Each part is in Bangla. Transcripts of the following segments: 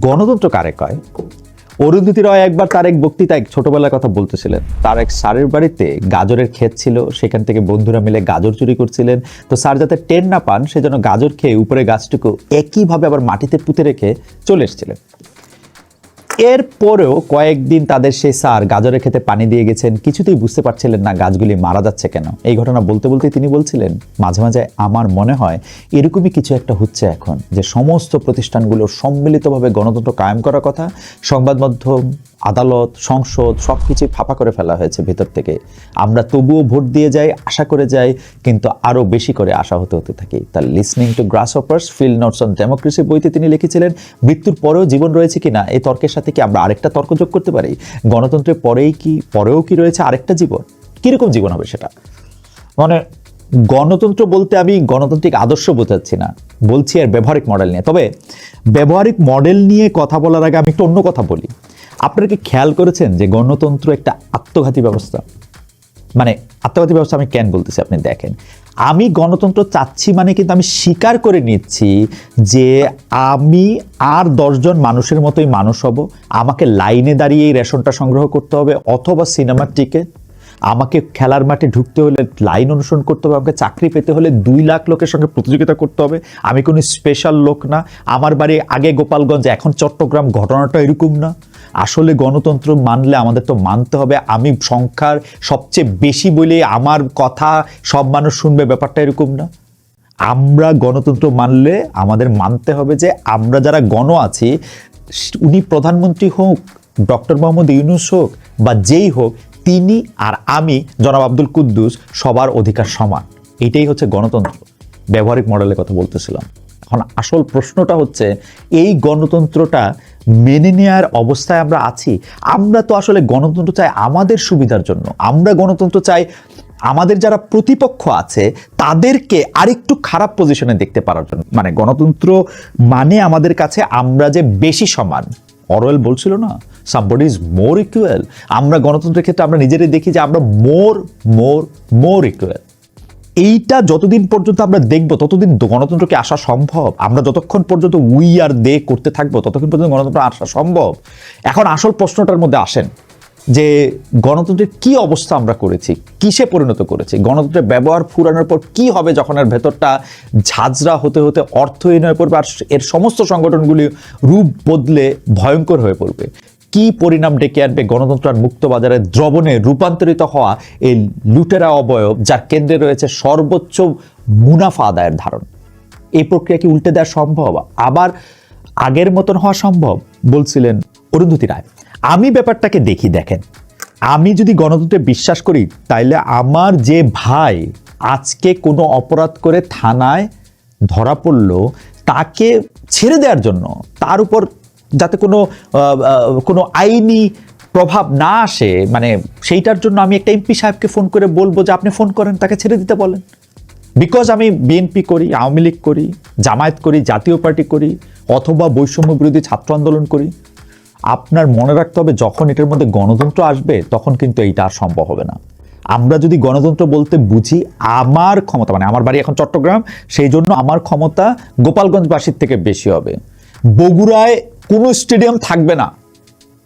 গণতন্ত্র কারে কয়? অরুন্ধতি রয় একবার তার এক বক্তৃতায় ছোটবেলার কথা বলতেছিলেন। তার এক স্যারের বাড়িতে গাজরের ক্ষেত ছিল, সেখান থেকে বন্ধুরা মিলে গাজর চুরি করছিলেন। তো স্যার যাতে টেন না পান সেজন্য গাজর খেয়ে উপরে গাছটুকু একইভাবে আবার মাটিতে পুঁতে রেখে চলে এসেছিলেন। এরপরেও কয়েকদিন তাদের সেই সার গাজরের খেতে পানি দিয়ে গেছেন। কিছুতেই বুঝতে পারছিলেন না গাছগুলি মারা যাচ্ছে কেন। এই ঘটনা বলতে বলতে তিনি বলছিলেন, মাঝে মাঝে আমার মনে হয় এরকমই কিছু একটা হচ্ছে এখন, যে সমস্ত প্রতিষ্ঠানগুলো সম্মিলিতভাবে গণতন্ত্র কায়েম করার কথা, সংবাদ মাধ্যম আদালত, সংসদ সব কিছুই ফাঁপা করে ফেলা হয়েছে ভেতর থেকে। আমরা তবুও ভোট দিয়ে যাই, আশা করে যাই, কিন্তু আরও বেশি করে আশা হতে হতে থাকি। তার listening to grasshoppers field notes on democracy বইতে তিনি লিখেছিলেন, মৃত্যুর পরেও জীবন রয়েছে কিনা? এই তর্কের সাথে কি আমরা আরেকটা তর্ক যোগ করতে পারি? গণতন্ত্রের পরেই কি, পরেও কি রয়েছে আরেকটা জীবন? কীরকম জীবন হবে সেটা? মানে গণতন্ত্র বলতে আমি গণতান্ত্রিক আদর্শ বোঝাচ্ছি না। বলছি আর ব্যবহারিক মডেল নিয়ে। তবে ব্যবহারিক মডেল নিয়ে কথা বলার আগে আমি একটু অন্য কথা বলি। আপনারা কি খেয়াল করেছেন যে গণতন্ত্র একটা আত্মঘাতী ব্যবস্থা? মানে আত্মঘাতী ব্যবস্থা আমি কেন বলতেছি আপনি দেখেন। আমি গণতন্ত্র চাচ্ছি মানে কিন্তু আমি স্বীকার করে নিচ্ছি যে আমি আর দশজন মানুষের মতোই মানুষ হব। আমাকে লাইনে দাঁড়িয়ে এই রেশনটা সংগ্রহ করতে হবে অথবা সিনেমার টিকিট। আমাকে খেলার মাঠে ঢুকতে হলে লাইন অনুসরণ করতে হবে। আমাকে চাকরি পেতে হলে দুই লাখ লোকের সঙ্গে প্রতিযোগিতা করতে হবে। আমি কোনো স্পেশাল লোক না। আমার বাড়ি আগে গোপালগঞ্জ, এখন চট্টগ্রাম। ঘটনাটা এরকম না। আসলে গণতন্ত্র মানলে আমাদের তো মানতে হবে। আমি সংখ্যার সবচেয়ে বেশি বলে আমার কথা সব মানুষ শুনবে, ব্যাপারটা এরকম না। আমরা গণতন্ত্র মানলে আমাদের মানতে হবে যে আমরা যারা গণ আছি, উনি প্রধানমন্ত্রী হোক, ডক্টর মোহাম্মদ ইউনুস হোক বা যেই হোক, তিনি আর আমি, জনাব আব্দুল কুদ্দুস, সবার অধিকার সমান। এটাই হচ্ছে গণতন্ত্র। ব্যবহারিক মডেলের কথা বলতেছিলাম। এখন আসল প্রশ্নটা হচ্ছে, এই গণতন্ত্রটা মেনে নেওয়ার অবস্থায় আমরা আছি, আমরা তো আসলে গণতন্ত্র চাই আমাদের সুবিধার জন্য। আমরা গণতন্ত্র চাই আমাদের যারা প্রতিপক্ষ আছে, তাদেরকে আরেকটু খারাপ পজিশনে দেখতে পারার জন্য। মানে গণতন্ত্র মানে আমাদের কাছে আমরা যে বেশি সমান। অরওয়েল বলছিল না সামবডি ইজ মোর ইকুয়াল আমরা গণতন্ত্রের ক্ষেত্রে আমরা নিজেরাই দেখি যে আমরা মোর মোর মোর ইকুয়াল এইটা যতদিন পর্যন্ত আমরা দেখব, ততদিন গণতন্ত্রকে আসা সম্ভব। আমরা যতক্ষণ পর্যন্ত উই আর দে করতে থাকব, ততক্ষণ পর্যন্ত গণতন্ত্র আসা সম্ভব। এখন আসল প্রশ্নটার মধ্যে আসেন যে গণতন্ত্রের কি অবস্থা আমরা করেছি, কিসে পরিণত করেছি, গণতন্ত্রের ব্যবহার ফুরানোর পর কি হবে যখন এর ভেতরটা ঝাঁঝরা হতে হতে অর্থহীন হয়ে পড়বে আর এর সমস্ত সংগঠনগুলি রূপ বদলে ভয়ঙ্কর হয়ে পড়বে। কি পরিণাম ডেকে আনবে গণতন্ত্র আর মুক্ত বাজারে দ্রবণে রূপান্তরিত হওয়া এই লুটেরা অবয়ব, যার কেন্দ্রে রয়েছে সর্বোচ্চ মুনাফা আদায়ের ধারণ? এই প্রক্রিয়া কি উল্টে দেওয়া সম্ভব? আবার আগের মতন হওয়া সম্ভব? বলছিলেন অরুন্ধতী রায়। আমি ব্যাপারটাকে দেখি, দেখেন। আমি যদি গণতন্ত্রে বিশ্বাস করি, তাইলে আমার যে ভাই আজকে কোনো অপরাধ করে থানায় ধরা পড়ল, তাকে ছেড়ে দেওয়ার জন্য, তার উপর যাতে কোনো কোনো আইনি প্রভাব না আসে মানে সেইটার জন্য আমি একটা এমপি সাহেবকে ফোন করে বলব যে আপনি ফোন করেন, তাকে ছেড়ে দিতে বলেন। বিকজ আমি বিএনপি করি, আওয়ামী লীগ করি, জামায়াত করি, জাতীয় পার্টি করি, অথবা বৈষম্য বিরোধী ছাত্র আন্দোলন করি। আপনার মনে রাখতে হবে, যখন এটার মধ্যে গণতন্ত্র আসবে, তখন কিন্তু এইটা আর সম্ভব হবে না। আমরা যদি গণতন্ত্র বলতে বুঝি, আমার ক্ষমতা মানে আমার বাড়ি এখন চট্টগ্রাম, সেই জন্য আমার ক্ষমতা গোপালগঞ্জবাসীর থেকে বেশি হবে। বগুড়ায় কোনো স্টেডিয়াম থাকবে না।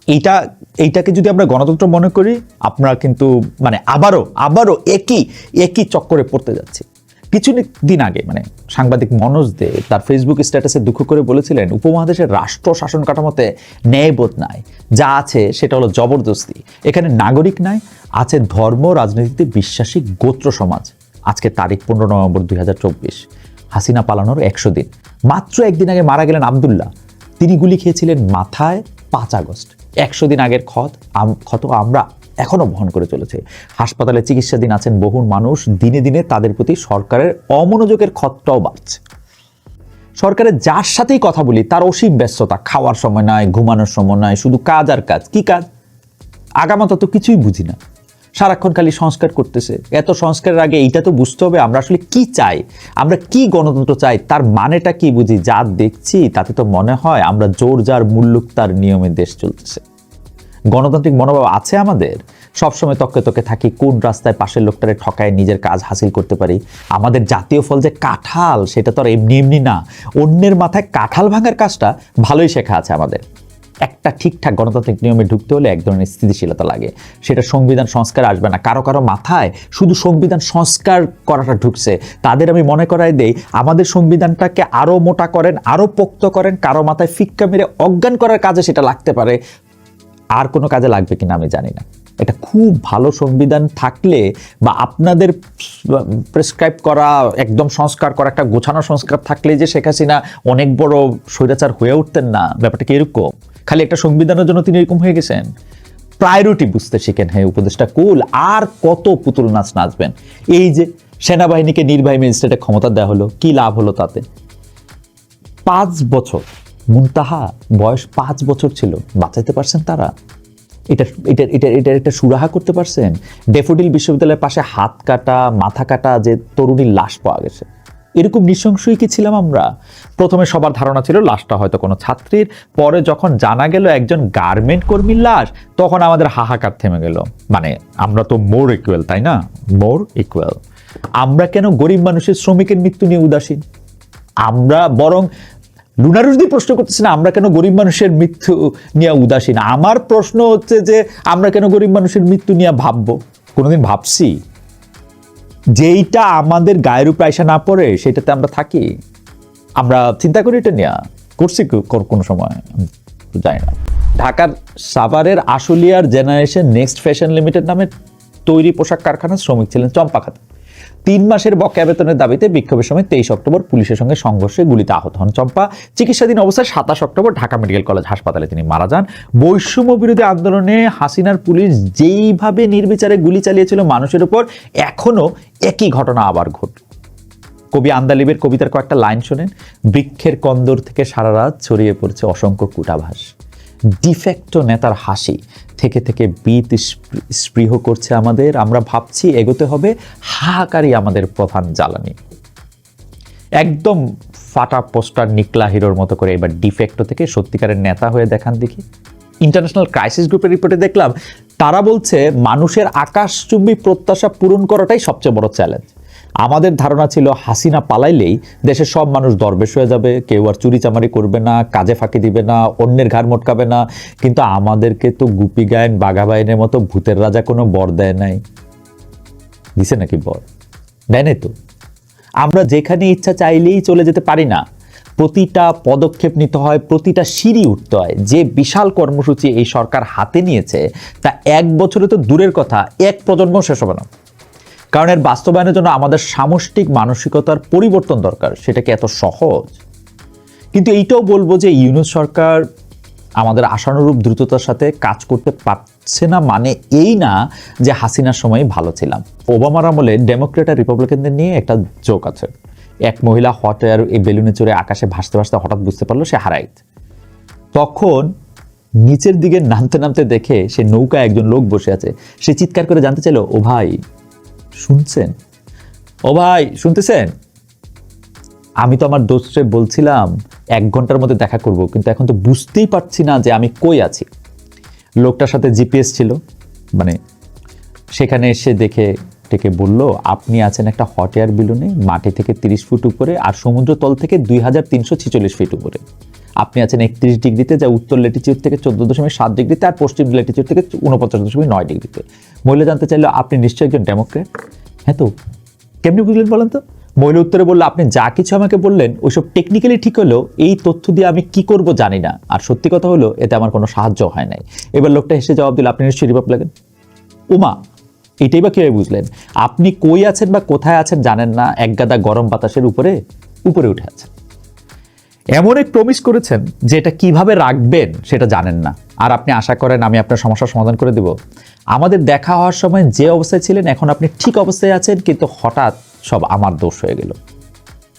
এইটা, এইটাকে যদি আমরা গণতন্ত্র মনে করি, আপনারা কিন্তু মানে আবারও আবারও একই একই চক্করে পড়তে যাচ্ছে। কিছু দিন আগে মানে সাংবাদিক মনোজ দে তার ফেসবুক স্ট্যাটাসে দুঃখ করে বলেছিলেন, উপমহাদেশের রাষ্ট্র শাসন কাঠামোতে ন্যায়বোধ নাই। যা আছে সেটা হলো জবরদস্তি। এখানে নাগরিক নাই, আছে ধর্ম, রাজনীতিতে বিশ্বাসী গোত্র সমাজ। আজকে তারিখ পনেরো নভেম্বর দুই হাজার চব্বিশ। হাসিনা পালানোর একশো দিন। মাত্র একদিন আগে মারা গেলেন আবদুল্লাহ। তিনি গুলি খেয়েছিলেন মাথায় পাঁচ আগস্ট। একশো দিন আগের ক্ষত ক্ষত আমরা এখনও বহন করে চলেছে। হাসপাতালে চিকিৎসাধীন আছেন বহু মানুষ। দিনে দিনে তাদের প্রতি সরকারের অমনোযোগের ক্ষতটাও বাড়ছে। সরকারের যার সাথেই কথা বলি, তার অসীম ব্যস্ততা। খাওয়ার সময় নয় ঘুমানোর সময় নয় শুধু কাজ আর কাজ। কি কাজ? আগামাতা তো কিছুই বুঝি না। সারাক্ষণ খালি সংস্কার করতেছে। এত সংস্কারের আগে এইটা তো বুঝতে হবে আমরা আসলে কি চাই, আমরা কি গণতন্ত্র চাই, তার মানেটা কি বুঝি? যা দেখছি তাতে তো মনে হয় আমরা জোর যার মুল্লুক তার নিয়মে দেশ চলতেছে। গণতান্ত্রিক মনোভাব আছে আমাদের। সবসময় তককে তকে থাকি, কোন রাস্তায় পাশের লোকটারে ঠকায় নিজের কাজ হাসিল করতে পারি। আমাদের জাতীয় ফল যে কাঁঠাল, সেটা তো আর এমনি এমনি না। অন্যের মাথায় কাঁঠাল ভাঙার কাজটা ভালোই শেখা আছে আমাদের। একটা ঠিকঠাক গণতান্ত্রিক নিয়মে ঢুকতে হলে এক ধরনের স্থিতিশীলতা লাগে। সেটা সংবিধান সংস্কার আসবে না। কারও কারও মাথায় শুধু সংবিধান সংস্কার করাটা ঢুকছে। তাদের আমি মনে করাই দেই, আমাদের সংবিধানটাকে আরও মোটা করেন, আরও পোক্ত করেন, কারও মাথায় ফিক্কা মেরে অজ্ঞান করার কাজে সেটা লাগতে পারে। আর কোনো কাজে লাগবে কিনা আমি জানি না। এটা খুব ভালো সংবিধান থাকলে বা আপনাদের প্রেসক্রাইব করা, একদম সংস্কার করা, একটা গোছানো সংস্কার থাকলে যে শেখ হাসিনা অনেক বড় স্বৈরাচার হয়ে উঠতেন না, ব্যাপারটা কি এরকম? খালি একটা সংবিধানের জন্য তিনি এরকম হয়ে গেছেন? প্রায়োরিটি বুঝতে শিখেন হ্যাঁ উপদেশটা কুল, আর কত পুতুল নাচ নাচবেন? এই যে সেনাবাহিনীকে নির্বাহী ম্যাজিস্ট্রেটে ক্ষমতা দেওয়া হলো, কি লাভ হলো তাতে? পাঁচ বছর, মুনতাহা, বয়স পাঁচ বছর ছিল, বাঁচাইতে পারছেন তারা? এটা এটা এটা এটার একটা সুরাহা করতে পারছেন? ডেফোডিল বিশ্ববিদ্যালয়ের পাশে হাত কাটা, মাথা কাটা যে তরুণীর লাশ পাওয়া গেছে। এরকম নৃশংসই কি ছিলাম আমরা? প্রথমে সবার ধারণা ছিল লাশটা হয়তো কোনো ছাত্রীর, পরে যখন জানা গেল একজন গার্মেন্ট কর্মীর লাশ, তখন আমাদের হাহাকার থেমে গেল। মানে আমরা তো মোর ইকুয়াল তাই না? মোর ইকুয়াল আমরা কেন গরিব মানুষের শ্রমিকের মৃত্যু নিয়ে উদাসীন? আমরা বরং লুনারুজদি প্রশ্ন করতেছে না, আমরা কেন গরিব মানুষের মৃত্যু নিয়ে উদাসীন? আমার প্রশ্ন হচ্ছে যে আমরা কেন গরিব মানুষের মৃত্যু নিয়ে ভাববো? কোনোদিন ভাবছি? যেইটা আমাদের গায়ের উপর আয়সা না পড়ে, সেটাতে আমরা থাকি। আমরা চিন্তা করি এটা নিয়ে। করছি কোনো সময় জানি না। ঢাকার সাভারের আশুলিয়ার জেনারেশন নেক্সট ফ্যাশন লিমিটেড নামে তৈরি পোশাক কারখানার শ্রমিক ছিলেন চম্পা খাতুন। তিন মাসের বকেয়া বেতনের দাবিতে বিক্ষোভের সময় তেইশ অক্টোবর পুলিশের সঙ্গে সংঘর্ষে গুলিতে আহত হন চম্পা। চিকিৎসাধীন অবস্থায় সাতাশ অক্টোবর ঢাকা মেডিকেল কলেজ হাসপাতালে তিনি মারা যান। বৈষম্য বিরোধী আন্দোলনে হাসিনার পুলিশ যেইভাবে নির্বিচারে গুলি চালিয়েছিল মানুষের উপর এখনও একই ঘটনা আবার ঘটল কবি আন্দালিবের কবিতার কয়েকটা লাইন শোনেন, বৃক্ষের কন্দর থেকে সারা রাত ছড়িয়ে পড়ছে অসংখ্য কূটাভাস। ডিফেক্টো নেতার হাসি। থেকে থেকে বিত স্পৃহ করছে আমাদের। আমরা ভাবছি এগোতে হবে হাহাকারই আমাদের প্রধান জ্বালানি। একদম ফাটা পোস্টার নিকলা হিরোর মতো করে এবার ডিফেক্টো থেকে সত্যিকারের নেতা হয়ে দেখান দেখি। ইন্টারন্যাশনাল ক্রাইসিস গ্রুপের রিপোর্টে দেখলাম, তারা বলছে, মানুষের আকাশচুম্বী প্রত্যাশা পূরণ করাটাই সবচেয়ে বড় চ্যালেঞ্জ আমাদের ধারণা ছিল হাসিনা পালাইলেই দেশের সব মানুষ দরবেশ হয়ে যাবে, কেউ আর চুরি চামারি করবে না, কাজে ফাঁকি দিবে না, অন্যের ঘাড় মোটকাবে না। কিন্তু আমাদেরকে তো গুপি গায়ন, বাঘা বাইনের মতো ভূতের রাজা কোনো বর দেয় নাই। দিছে নাকি বর? দেয় তো? আমরা যেখানে ইচ্ছা চাইলেই চলে যেতে পারি না। প্রতিটা পদক্ষেপ নিতে হয়, প্রতিটা সিঁড়ি উঠতে হয়। যে বিশাল কর্মসূচি এই সরকার হাতে নিয়েছে, তা এক বছরে তো দূরের কথা, এক প্রজন্ম শেষ হবে না। কারণ এর বাস্তবায়নের জন্য আমাদের সামষ্টিক মানসিকতার পরিবর্তন দরকার। সেটা কি এত সহজ? কিন্তু এইটাও বলব যে ইউনুস সরকার আমাদের আশানুরূপ দ্রুততার সাথে কাজ করতে পারছে না মানে এই না যে হাসিনার সময় ভালো ছিলাম। ওবামার আমলে ডেমোক্রেট আর রিপাবলিকানদের নিয়ে একটা জোক আছে। এক মহিলা হট এয়ার এই বেলুনে চড়ে আকাশে ভাসতে ভাসতে হঠাৎ বুঝতে পারল সে হারাইত তখন নিচের দিকে নামতে নামতে দেখে সে নৌকা একজন লোক বসে আছে। সে চিৎকার করে জানতে চাইলো, ও ভাই শুনছেন? ও ভাই, শুনতেছেন? আমি তো আমার দোস্তে বলছিলাম, এক ঘণ্টার মধ্যে দেখা করব, কিন্তু এখন তো বুঝতেই পারছি না যে আমি কই আছি। লোকটার সাথে জিপিএস ছিল মানে সেখানে এসে দেখে, ডেকে বলল, আপনি আছেন একটা হট এয়ার বিলুনে, মাটি থেকে তিরিশ ফুট উপরে আর সমুদ্র তল থেকে দুই হাজার তিনশো ছিচল্লিশ ফিট উপরে। আপনি আছেন একত্রিশ ডিগ্রিতে, যা উত্তর লেটিচিউড থেকে চোদ্দ দশমিক সাত ডিগ্রিতে আর পশ্চিম লেটিচিউড থেকে উনপঞ্চাশ দশমিক নয় ডিগ্রিতে। মহিলা জানতে চাইলো, আপনি নিশ্চয়ই একজন ডেমোক্রেট হ্যাঁ তো, কেমনি বুঝলেন বলেন তো? মহিলা উত্তরে বলল, আপনি যা কিছু আমাকে বললেন, ওইসব টেকনিক্যালি ঠিক হলেও এই তথ্য দিয়ে আমি কি করব জানি না। আর সত্যি কথা হলো, এতে আমার কোনো সাহায্য হয় নাই। এবার লোকটা হেসে জবাব দিল, আপনি নিশ্চয়ই রিপাবলিকান? উমা, এটাই বা কীভাবে বুঝলেন? আপনি কই আছেন বা কোথায় আছেন জানেন না, এক গাদা গরম বাতাসের উপরে উপরে উঠে আছেন। এমন এক প্রমিস করেছেন যে এটা কীভাবে রাখবেন সেটা জানেন না। আর আপনি আশা করেন আমি আপনার সমস্যার সমাধান করে দেব। আমাদের দেখা হওয়ার সময় যে অবস্থায় ছিলেন, এখন আপনি ঠিক অবস্থায় আছেন, কিন্তু হঠাৎ সব আমার দোষ হয়ে গেল।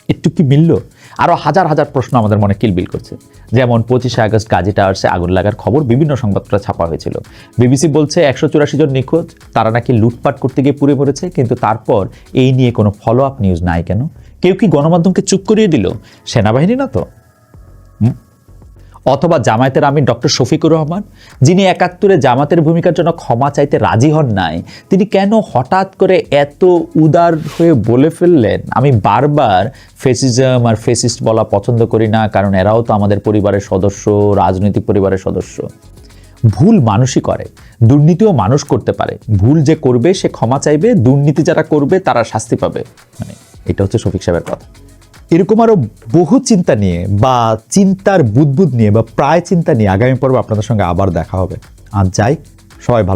একটু কি মিলল? আরও হাজার হাজার প্রশ্ন আমাদের মনে কিলবিল করছে। যেমন পঁচিশে আগস্ট গাজী টাওয়ার্সে আগুন লাগার খবর বিভিন্ন সংবাদপত্রে ছাপা হয়েছিল। বিবিসি বলছে একশো চুরাশি জন নিখোঁজ, তারা নাকি লুটপাট করতে গিয়ে পুড়ে মরেছে, কিন্তু তারপর এই নিয়ে কোনো ফলো আপ নিউজ নাই কেন? কেউ কি গণমাধ্যমকে চুপ করিয়ে দিল? সেনাবাহিনী না তো? অথবা জামায়াতের আমি ডক্টর শফিকুর রহমান, যিনি একাত্তরে জামাতের ভূমিকার জন্য ক্ষমা চাইতে রাজি হন নাই, তিনি কেন হঠাৎ করে এত উদার হয়ে বলে ফেললেন? আমি বারবার ফেসিজম আর ফেসিস্ট বলা পছন্দ করি না, কারণ এরাও তো আমাদের পরিবারের সদস্য, রাজনৈতিক পরিবারের সদস্য। ভুল মানুষই করে, দুর্নীতিও মানুষ করতে পারে। ভুল যে করবে, সে ক্ষমা চাইবে, দুর্নীতি যারা করবে, তারা শাস্তি পাবে। মানে এটা হচ্ছে শফিক সাহেবের কথা। এরকম আরও বহু চিন্তা নিয়ে বা চিন্তার বুদবুদ নিয়ে বা প্রায় চিন্তা নিয়ে আগামী পর্ব আপনাদের সঙ্গে আবার দেখা হবে। আর যাই, সবাই ভালো